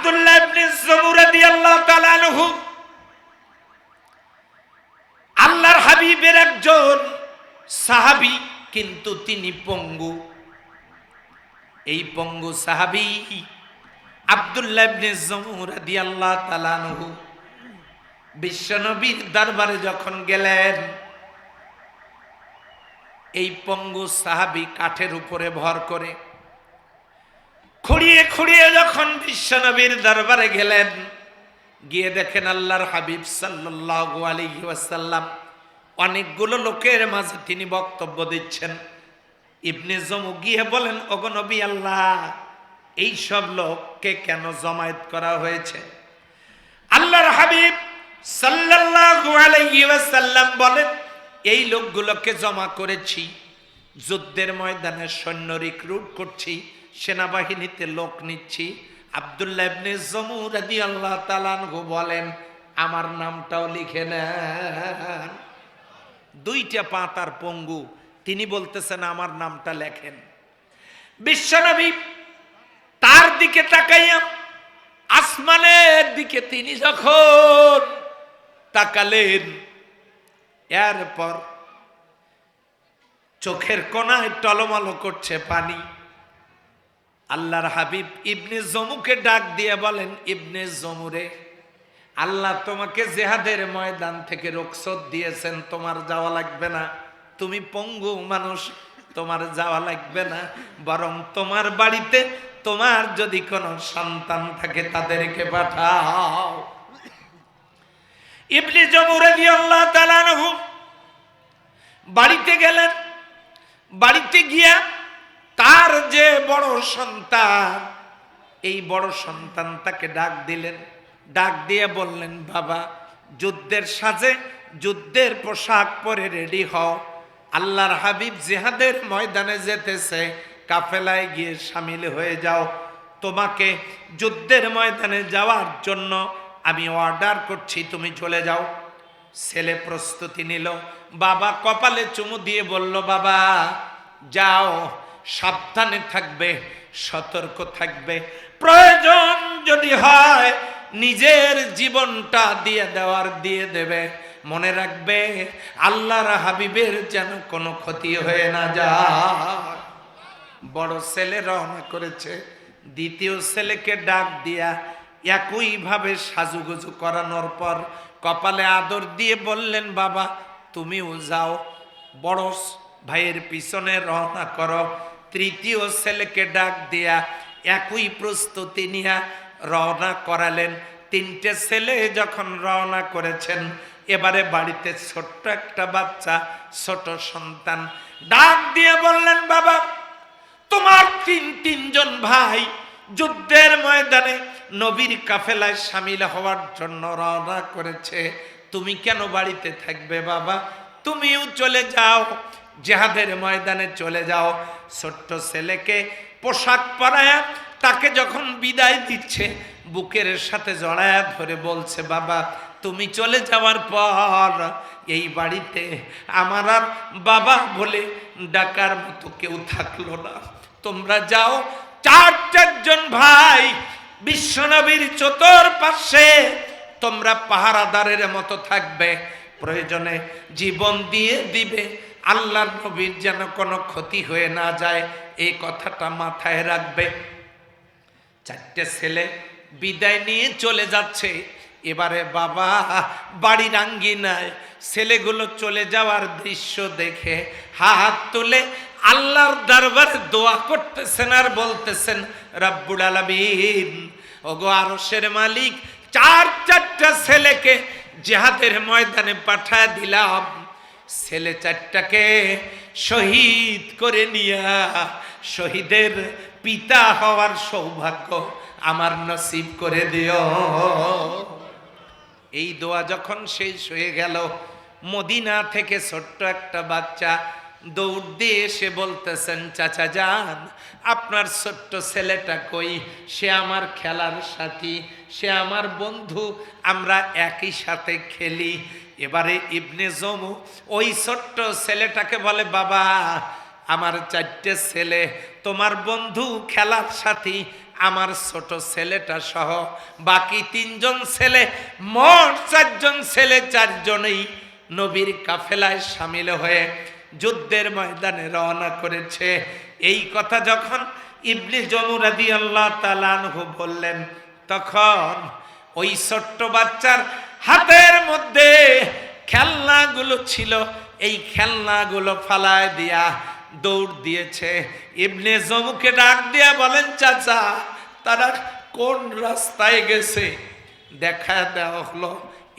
আব্দুল্লাহ ইবনে জুমুর রাদিয়াল্লাহু আল্লাহর হাবিবের একজন সাহাবী কিন্তু তিনি পঙ্গু। এই পঙ্গু সাহাবী আব্দুল্লাহ বিশ্বনবীর দরবারে যখন গেলেন, এই পঙ্গু সাহাবী কাঠের উপরে ভর করে খুঁড়িয়ে খুঁড়িয়ে যখন বিশ্বনবীর দরবারে গেলেন, গিয়ে দেখেন আল্লাহর হাবিব ওয়াসাল্লাম অনেকগুলো লোকের মাঝে তিনি বক্তব্য দিচ্ছেন। ইবনে জমু গিয়ে বলেন, ওগো নবী আল্লাহ, এই সব লোককে কেন জমায়েত করা হয়েছে? আল্লাহর হাবিব সাল্লাল্লাহু বলেন, এই লোকগুলোকে জমা করেছি, যুদ্ধের ময়দানে সৈন্য রিক্রুট করছি সেনাবাহিনীতে লোক নিচ্ছি। আব্দুল্লাহ জমু রাদিয়াল্লাহু তাআলা আনহু বলেন, আমার নামটাও লিখে নেন। দুইটা পাতার পঙ্গু, তিনি বলতেছেন, আমার নামটা লেখেন। বিশ্বনবী তার দিকে তাকাইয়া, আসমানের দিকে তিনি যখন তাকালেন, এরপর চোখের কোনায় টলমলো করছে পানি। আল্লাহর হাবিব ইবনে জমুকে ডাক দিয়ে বলেন, ইবনে জমুরে, আল্লাহ তোমাকে জেহাদের ময়দান থেকে রোকসত দিয়েছেন, তোমার যাওয়া লাগবে না। তুমি পঙ্গু মানুষ, তোমার যাওয়া লাগবে না। বরং তোমার বাড়িতে তোমার যদি কোনো সন্তান থাকে, তাদেরকে পাঠাও। ইবনে জমুর আল্লাহ বাড়িতে গেলেন। বাড়িতে গিয়া তার যে বড় সন্তান, এই বড় সন্তান তাকে ডাক দিলেন। ডাক দিয়ে বললেন, বাবা, যুদ্ধের সাজে, যুদ্ধের পোশাক পরে রেডি হও। আল্লাহর হাবিব জেহাদের ময়দানে যেতেছে, কাফেলায় গিয়ে সামিল হয়ে যাও। তোমাকে যুদ্ধের ময়দানে যাওয়ার জন্য আমি অর্ডার করছি, তুমি চলে যাও। ছেলে প্রস্তুতি নিল। বাবা কপালে চুমু দিয়ে বলল, বাবা, যাও। সাবধানে থাকবে, সতর্ক থাকবে। প্রয়োজন যদি হয়, নিজের জীবনটা দিয়ে দেওয়ার, দিয়ে দেবে। মনে রাখবে, আল্লাহর হাবিবের যেন কোনো ক্ষতি হয়ে না যায়। বড় ছেলে রওনা করেছে, দ্বিতীয় ছেলেকে ডাক দিয়া একইভাবে সাজুগুজু করানোর পর কপালে আদর দিয়ে বললেন, বাবা, তুমিও যাও, বড় ভাইয়ের পিছনে রওনা করো। তৃতীয় ছেলেকে ডাক দিয়া একই প্রস্তুতি নিয়া রওনা করালেন। তিনটে ছেলে যখন রওনা করেছেন, এবারে বাড়িতে ছোট্ট একটা বাচ্চা, ছোট সন্তান। ডাক দিয়ে বললেন, বাবা, তোমার তিন তিনজন ভাই যুদ্ধের ময়দানে নবীর কাফেলায় সামিল হওয়ার জন্য রওনা করেছে। তুমি কেন বাড়িতে থাকবে বাবা? তুমিও চলে যাও। জেহাদের ময়দানে চলে যাও। ছোট্ট ছেলেকে পোশাক পরায়া তাকে যখন বিদায় দিচ্ছে, বুকের সাথে জড়ায়া ধরে বলছে, বাবা, তুমি চলে যাওয়ার পর এই বাড়িতে আমার আর বাবা বলে ডাকার মতো কেউ থাকল না। তোমরা যাও, চার চারজন ভাই বিশ্বনবীর চতুর পাশে তোমরা পাহারাদারের মতো থাকবে, প্রয়োজনে জীবন দিয়ে দিবে আল্লাহর নবীর যেন কোনো ক্ষতি হয়ে না যায়, এই কথাটা মাথায় রাখবে। চারটে ছেলে বিদায় নিয়ে চলে যাচ্ছে। এবারে বাবা বাড়ির আঙ্গিনায় ছেলেগুলো চলে যাওয়ার দৃশ্য দেখে হা হাত তুলে আল্লাহর দরবারে দোয়া করতেছেন আর বলতেছেন, রাব্বুল আলামিন, ওগো আরশের মালিক, চার চারটা ছেলেকে জেহাদের ময়দানে পাঠায় দিলাম। ছেলে চারটাকে শহীদ করে নিয়া, শহীদের পিতা হওয়ার সৌভাগ্য আমার নসিব করে দিও। এই দোয়া যখন শেষ হয়ে গেল, মদিনা থেকে ছোট্ট একটা বাচ্চা দৌড় দিয়ে এসে বলতেছেন, চাচা যান, আপনার ছোট্ট ছেলেটা কই? সে আমার খেলার সাথী, সে আমার বন্ধু, আমরা একই সাথে খেলি। এবারে ইবনে জমু ওই ছোট্ট ছেলেটাকে বলে, বাবা, আমার চারটে ছেলে, তোমার বন্ধু, খেলার সাথী, আমার ছোট ছেলেটা সহ বাকি তিনজন ছেলে, মোট চারজন ছেলে, চারজনেই নবীর কাফেলায় সামিল হয়ে যুদ্ধের ময়দানে রওনা করেছে। এই কথা যখন ইবনে জমুরাদি আল্লাহ তালানহু বললেন, তখন ওই ছোট্ট বাচ্চার হাতের মধ্যে খেলনাগুলো ছিল, এই খেলনাগুলো ফালায় দিয়া দৌড় দিয়েছে। ইবনে জমুকে ডাক দিয়া বলেন, চাচা, তারা কোন রাস্তায় গেছে? দেখা দেওয়া হলো,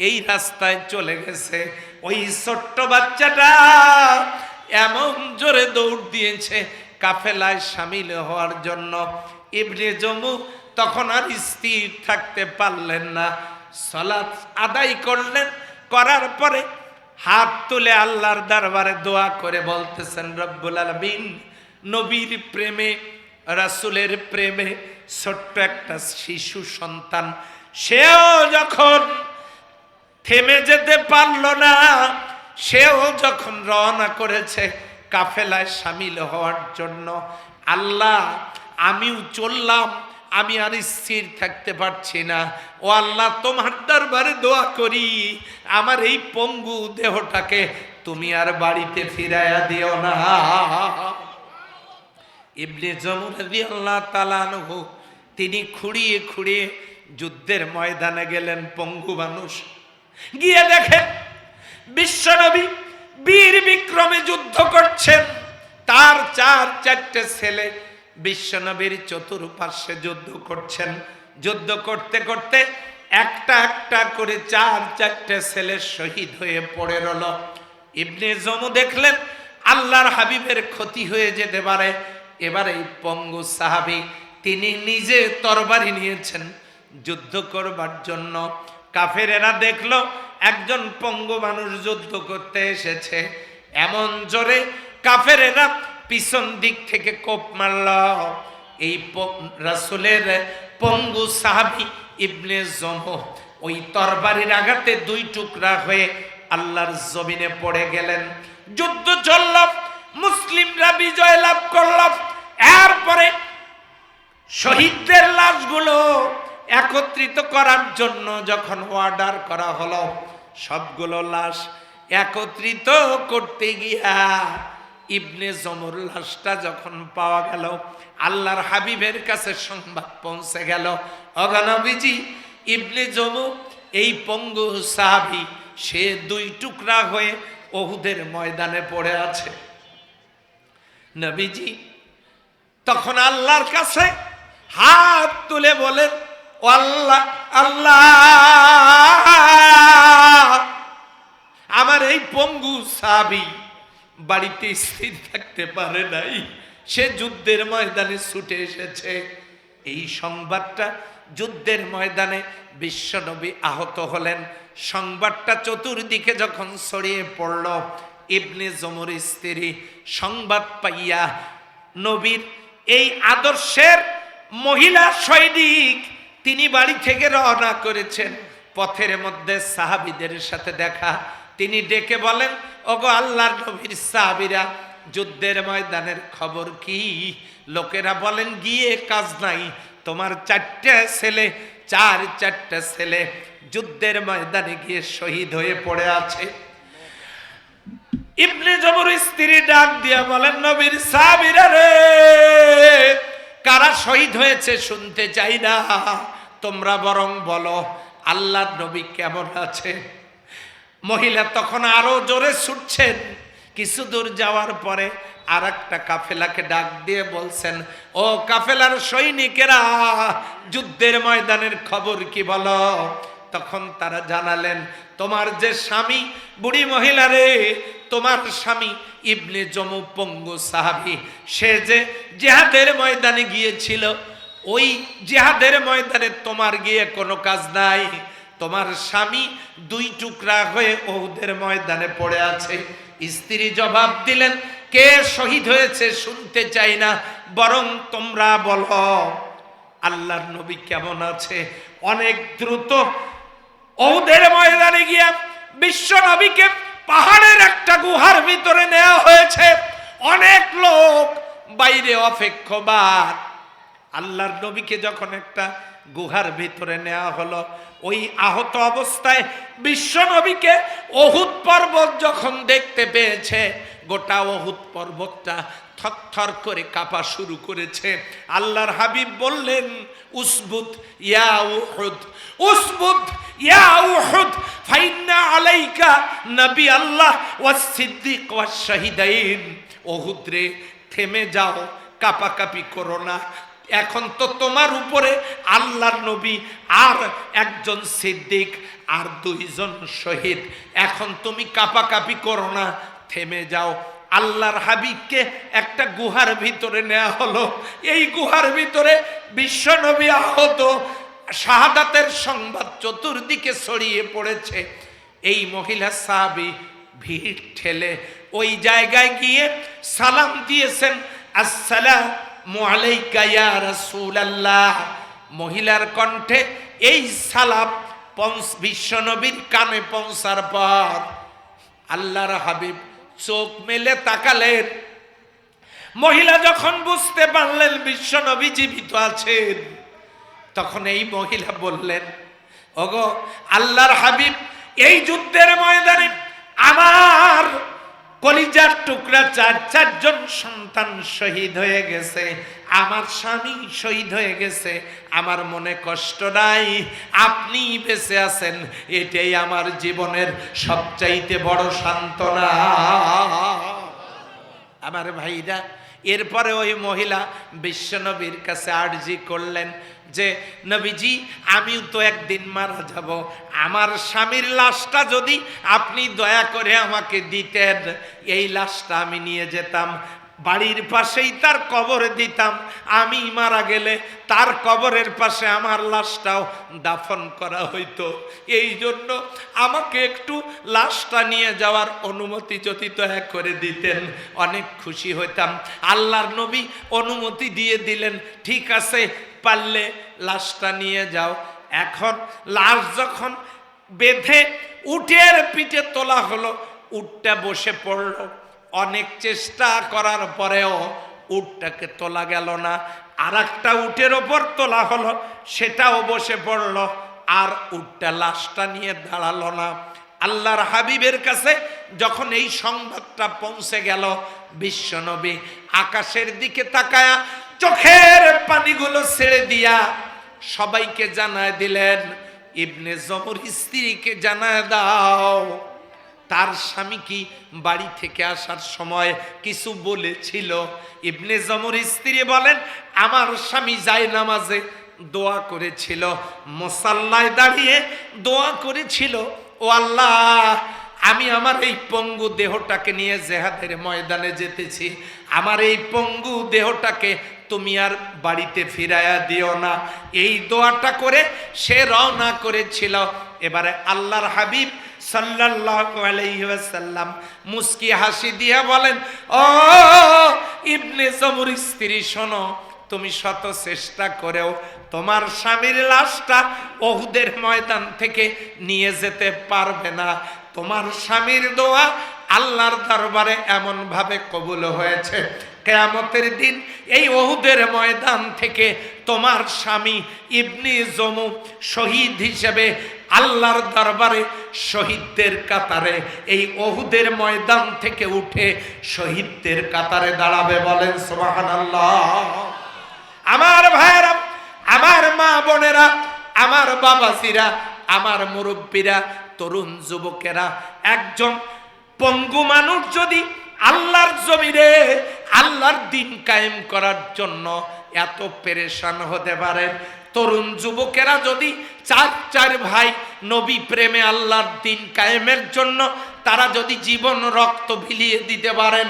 এই রাস্তায় চলে গেছে। ওই ছোট্ট বাচ্চাটা এমন জোরে দৌড় দিয়েছে, কাফেলায় সামিল হওয়ার জন্য। ইবনে জমু তখন আর স্থির থাকতে পারলেন না। সলাৎ আদায় করলেন, করার পরে হাত তুলে আল্লাহর দরবারে দোয়া করে বলতেছেন, রব্বুল আলমিন, নবীর প্রেমে, রাসুলের প্রেমে ছোট্ট একটা শিশু সন্তান, সেও যখন থেমে যেতে পারল না, সেও যখন রওনা করেছে কাফেলায় সামিল হওয়ার জন্য, আল্লাহ, আমিও চললাম আমি আর স্থির থাকতে পারছি না। ও আল্লাহ, তোমার দরবারে দোয়া করি। আমার এই পঙ্গু দেহটাকে তুমি আর বাড়িতে ফিরাইয়া দিও না। ইবনে জমুর আল্লাহ তালানহু তিনি খুঁড়িয়ে খুঁড়িয়ে যুদ্ধের ময়দানে গেলেন পঙ্গু মানুষ। গিয়ে দেখেন বিশ্বনবী বীর বিক্রমে যুদ্ধ করছেন। তার চার, চারটে ছেলে বিশ্বনবীর চতুর্পার্শ্বে যুদ্ধ করছেন। যুদ্ধ করতে করতে একটা একটা করে চার চারটে ছেলে শহীদ হয়ে পড়ে রল ইবনে জমু দেখলেন আল্লাহর হাবিবের ক্ষতি হয়ে যেতে পারে। এবার এই পঙ্গু সাহাবি তিনি নিজে তরবারি নিয়েছেন যুদ্ধ করবার জন্য। কাফেরেরা দেখল একজন পঙ্গু মানুষ যুদ্ধ করতে এসেছে। এমন জোরে কাফেরেরা পিছন দিক থেকে কোপ মারল। এই রাসূলের পঙ্গু সাহাবি ইবনে জম ওই তরবারির আঘাতে দুই টুকরা হয়ে আল্লাহর জমিনে পড়ে গেলেন। যুদ্ধ চলল, মুসলিমরা বিজয় লাভ করল। এরপরে শহীদদের লাশগুলো একত্রিত করার জন্য যখন অর্ডার করা হলো, সবগুলো লাশ একত্রিত করতে গিয়া ইবনে জমর লাশটা যখন পাওয়া গেল, আল্লাহর হাবিবের কাছে সংবাদ পৌঁছে গেল। অগানবীজি ইবনে জমু, এই পঙ্গু সাহাবি, সে দুই টুকরা হয়ে ওহুদের ময়দানে পড়ে আছে। নবীজি তখন আল্লাহর কাছে হাত তুলে বলেন, ও আল্লাহ আল্লাহ! আমার এই পঙ্গু সাবি বাড়িতে স্থির থাকতে পারে নাই। সে যুদ্ধের ময়দানে ছুটে এসেছে। এই সংবাদটা যুদ্ধের ময়দানে বিশ্বনবী আহত হলেন। সংবাদটা চতুর্দিকে যখন ছড়িয়ে পড়ল, ইবনে জমর স্ত্রী সংবাদ পাইয়া নবীর এই আদর্শের মহিলা সৈনিক তিনি বাড়ি থেকে রওনা করেছেন। পথের মধ্যে সাহাবিদের সাথে দেখা। তিনি ডেকে বলেন ওগো আল্লাহর নবীর সাহাবিরা, যুদ্ধের ময়দানের খবর কি? লোকেরা বলেন, গিয়ে কাজ নাই। তোমার চারটে ছেলে, চার চারটে ছেলে যুদ্ধের ময়দানে গিয়ে শহীদ হয়ে পড়ে আছে। ইবনে জবর স্ত্রী ডাক দিয়া বলেন, নবীর সাহাবীরা রে, কারা শহীদ হয়েছে শুনতে চাই না। তোমরা বরং বলো, আল্লাহর নবী কেমন আছে? মহিলা তখন আরও জোরে ছুটছেন। কিছু দূর যাওয়ার পরে আর একটা কাফেলাকে ডাক দিয়ে বলছেন, ও কাফেলার সৈনিকেরা, যুদ্ধের ময়দানের খবর কি বলো? তখন তারা জানালেন, তোমার যে স্বামী, বুড়ি মহিলা রে, তোমার স্বামী ইবনে জমু পঙ্গু সাহাবি, সে যে জেহাদের ময়দানে গিয়েছিল, ওই জেহাদের ময়দানে তোমার গিয়ে কোনো কাজ নাই। তোমার স্বামী দুই টুকরা হয়ে ওহুদের ময়দানে পড়ে আছে। স্ত্রী জবাব দিলেন, কে শহীদ হয়েছে শুনতে চাই না, বরং তোমরা বলো। আল্লাহর নবী কেমন আছে? অনেক দ্রুত ওদের ময়দানে গিয়া বিশ্ব নবীকে পাহাড়ের একটা গুহার ভিতরে নেওয়া হয়েছে। অনেক লোক বাইরে অপেক্ষমান আল্লাহর নবীকে যখন একটা গুহার ভিতরে নেওয়া হলো। ওই আহত অবস্থায় বিশ্ব নবীকে অহুত পর্বত যখন দেখতে পেয়েছে, গোটা অহুত পর্বতটা থরথর করে কাঁপা শুরু করেছে। আল্লাহর হাবিব বললেন, উসবুত ইয়া উহুদ, উসবুত ইয়া উহুদ, ফাইন্না আলাইকা নবী আল্লাহ ওয়াস সিদ্দিক ওয়াস শাহিদাইন। উহুদ রে থেমে যাও, কাপাকাপি করো না এখন তো তোমার উপরে আল্লাহর নবী আর একজন সিদ্দিক আর দুইজন শহীদ। এখন তুমি কাপাকাপি করো না, থেমে যাও। আল্লাহর হাবিবকে একটা গুহার ভিতরে নেওয়া হলো। এই গুহার ভিতরে বিশ্বনবী আহত। শাহাদাতের সংবাদ চতুর্দিকে ছড়িয়ে পড়েছে। এই মহিলা সাহাবি ভিড় ঠেলে ওই জায়গায় গিয়ে সালাম দিয়েছেন, আসসালামু মহিলার কণ্ঠে এই সালাম পৌঁছ, বিশ্বনবীর কানে পৌঁছার পর আল্লাহর হাবিব চোখ মেলে তাকালেন। মহিলা যখন বুঝতে পারলেন বিশ্বনবী জীবিত আছেন, তখন এই মহিলা বললেন, ওগো, আল্লাহর হাবিব, এই যুদ্ধের ময়দানে আমার কলিজার টুকরা চার চারজন সন্তান শহীদ হয়ে গেছে। আমার স্বামী শহীদ হয়ে গেছে। আমার মনে কষ্ট নাই। আপনি বেঁচে আছেন। এটাই আমার জীবনের সবচাইতে বড় সান্ত্বনা। আমার ভাইরা, এরপরে ওই মহিলা বিশ্বনবীর কাছে আর্জি করলেন। যে, নবীজি, আমিও তো একদিন মারা যাব। আমার স্বামীর লাশটা যদি আপনি দয়া করে আমাকে দিতেন, এই লাশটা আমি নিয়ে যেতাম। বাড়ির পাশেই তার কবর দিতাম। আমি মারা গেলে তার কবরের পাশে আমার লাশটাও দাফন করা হইতো। এই জন্য আমাকে একটু লাশটা নিয়ে যাওয়ার অনুমতি যদি দয়া করে দিতেন, অনেক খুশি হইতাম। আল্লাহর নবী অনুমতি দিয়ে দিলেন, ঠিক আছে পারলে লাশটা নিয়ে যাও। এখন লাশ যখন বেঁধে উটের পিঠে তোলা হলো, উটটা বসে পড়ল। অনেক চেষ্টা করার পরেও উটটাকে তোলা গেল না। আর একটা উটের ওপর তোলা হলো, সেটাও বসে পড়ল। আর উটটা লাশটা নিয়ে দাঁড়াল না। আল্লাহর হাবিবের কাছে যখন এই সংবাদটা পৌঁছে গেল, বিশ্বনবী আকাশের দিকে তাকায়া চোখের পানিগুলো ছেড়ে দিয়া সবাইকে জানায় দিলেন, ইবনে জমর স্ত্রীকে জানায় দাও। তার স্বামী কি বাড়ি থেকে আসার সময় কিছু বলেছিল? ইবনে জমর স্ত্রী বলেন, আমার স্বামী যায় নামাজে দোয়া করেছিল মোসাল্লায় দাঁড়িয়ে দোয়া করেছিল। ও আল্লাহ, আমি আমার এই পঙ্গু দেহটাকে নিয়ে জেহাদের ময়দানে যেতেছি। আমার এই পঙ্গু দেহটাকে তুমি আর বাড়িতে ফিরাইয়া দিও না। এই দোয়াটা করে সে রওনা করেছিল। এবারে আল্লাহর হাবিব আলাইহি মুস্কি হাসি দিয়া বলেন, ও ইবনে জমুর স্ত্রী, শোনো, তুমি শত চেষ্টা করেও তোমার স্বামীর লাশটা ওহুদের ময়দান থেকে নিয়ে যেতে পারবে না। তোমার স্বামীর দোয়া আল্লাহর দরবারে এমন ভাবে কবুল হয়েছে। কেয়ামতের দিন এই ওহুদের ময়দান থেকে তোমার স্বামী ইবনি জমু শহীদ হিসেবে আল্লাহর দরবারে শহীদদের কাতারে এই ওহুদের ময়দান থেকে উঠে শহীদদের কাতারে দাঁড়াবে বলেন সোহান আল্লাহ আমার ভাইয়েরা, আমার মা বোনেরা, আমার বাবাজিরা, আমার মুরব্বীরা, তরুণ যুবকেরা, একজন পঙ্গু মানুষ যদি আল্লাহর জমিরে আল্লাহর দিন কায়েম করার জন্য এত পেরেশান হতে পারেন তরুণ যুবকেরা যদি চার চার ভাই নবী প্রেমে আল্লাহর দিন কায়েমের জন্য তারা যদি জীবন রক্ত ভিলিয়ে দিতে পারেন।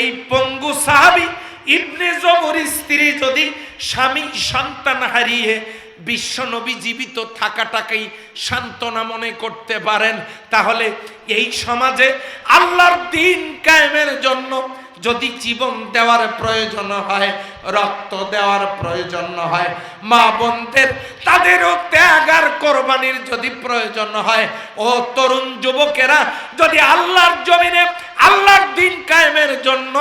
এই পঙ্গু সাহাবি ইবনে জবর স্ত্রী যদি স্বামী সন্তান হারিয়ে বিশ্বনবী জীবিত থাকাটাকেই সান্ত্বনা মনে করতে পারেন। তাহলে এই সমাজে আল্লাহর দিন কায়েমের জন্য যদি জীবন দেওয়ার প্রয়োজন হয়, রক্ত দেওয়ার প্রয়োজন হয়, মা বোনদের তাদেরও ত্যাগ আর কোরবানির যদি প্রয়োজন হয়, ও তরুণ যুবকেরা যদি আল্লাহর জমিনে আল্লাহর দিন কায়েমের জন্য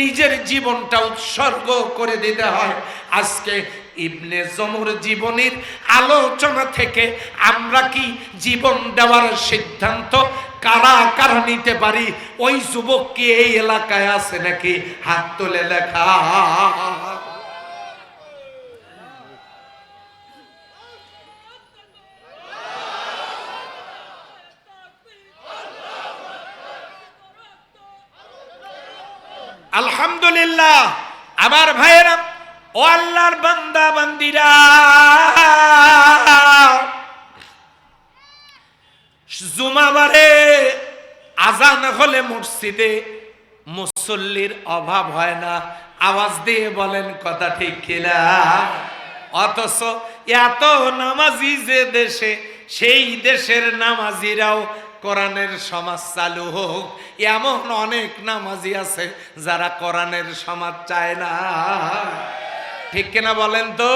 নিজের জীবনটা উৎসর্গ করে দিতে হয়, আজকে ইবনে জমুর জীবনীর আলোচনা থেকে আমরা কি জীবন দেওয়ার সিদ্ধান্ত কারা কারা নিতে পারি? ওই যুবক কি এই এলাকায় আছে নাকি? হাত তুলে লেখা। আলহামদুলিল্লাহ। আমার ভাইয়েরা ও আল্লাহর বান্দা, বান্দিরা। জুমাবারে আজান হলে মসজিদে মুসল্লির অভাব হয় না। আওয়াজ দিয়ে বলেন, কথা ঠিক কিনা অথচ এত নামাজি যে দেশে, সেই দেশের নামাজিরাও কোরআনের সমাজ চালু হোক। এমন অনেক নামাজি আছে যারা কোরআনের সমাজ চায় না। ঠিক কিনা বলেন তো?